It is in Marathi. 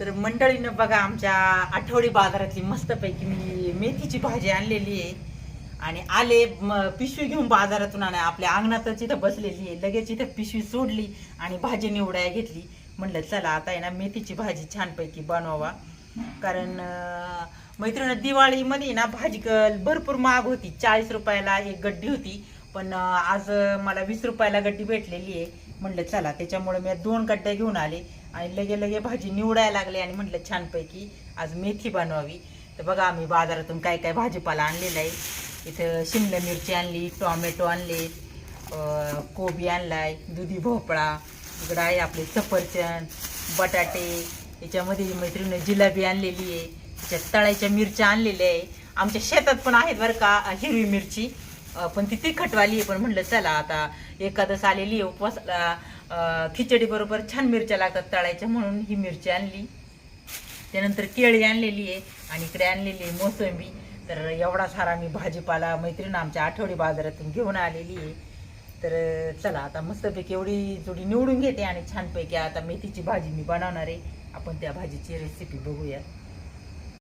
तर मंडळीनं बघा आमच्या आठवडी बाजारातली मस्तपैकी मी मेथीची भाजी आणलेली आहे. आणि आले पिशवी घेऊन बाजारातून आणि आपल्या अंगणातच इथं बसलेली आहे. लगेच इथं पिशवी सोडली आणि भाजी निवडाय घेतली. म्हणलं चला आता आहे ना मेथीची भाजी छानपैकी बनवावा. कारण मैत्रिणी दिवाळीमध्ये ना भाजी भरपूर महाग होती. चाळीस रुपयाला एक गड्डी होती. पण आज मला वीस रुपयाला गड्डी भेटलेली आहे. म्हणलं चला त्याच्यामुळे मी दोन गड्ड्या घेऊन आले आणि लगे लगे भाजी निवडायला लागले आणि म्हटलं छानपैकी आज मेथी बनवावी. तर बघा आम्ही बाजारातून काय काय भाजीपाला आणलेला आहे. इथं शिमला मिरची आणली टॉमॅटो आणले कोबी आणलाय दुधी भोपळा इकडं आहे आपले सफरचंद बटाटे याच्यामध्ये मैत्रिणी जिलाबी आणलेली आहे. त्याच्यात तळायच्या मिरच्या आणलेल्या आहे. आमच्या शेतात पण आहेत बरं का हिरवी मिरची. पण ती तिखटवाली आहे पण म्हणलं चला आता एकादस आलेली आहे उपवासाला खिचडी बरोबर छान मिरच्या लागतात तळायच्या म्हणून ही मिरची आणली. त्यानंतर केळी आणलेली आहे आणि इकडे आणलेली आहे मोसंबी. तर एवढा सारा मी भाजीपाला मैत्रीण आमच्या आठवडी बाजारातून घेऊन आलेली आहे. तर चला आता मस्तपैकी एवढी जोडी निवडून घेते आणि छानपैकी आता मेथीची भाजी मी बनवणार आहे. आपण त्या भाजीची रेसिपी बघूया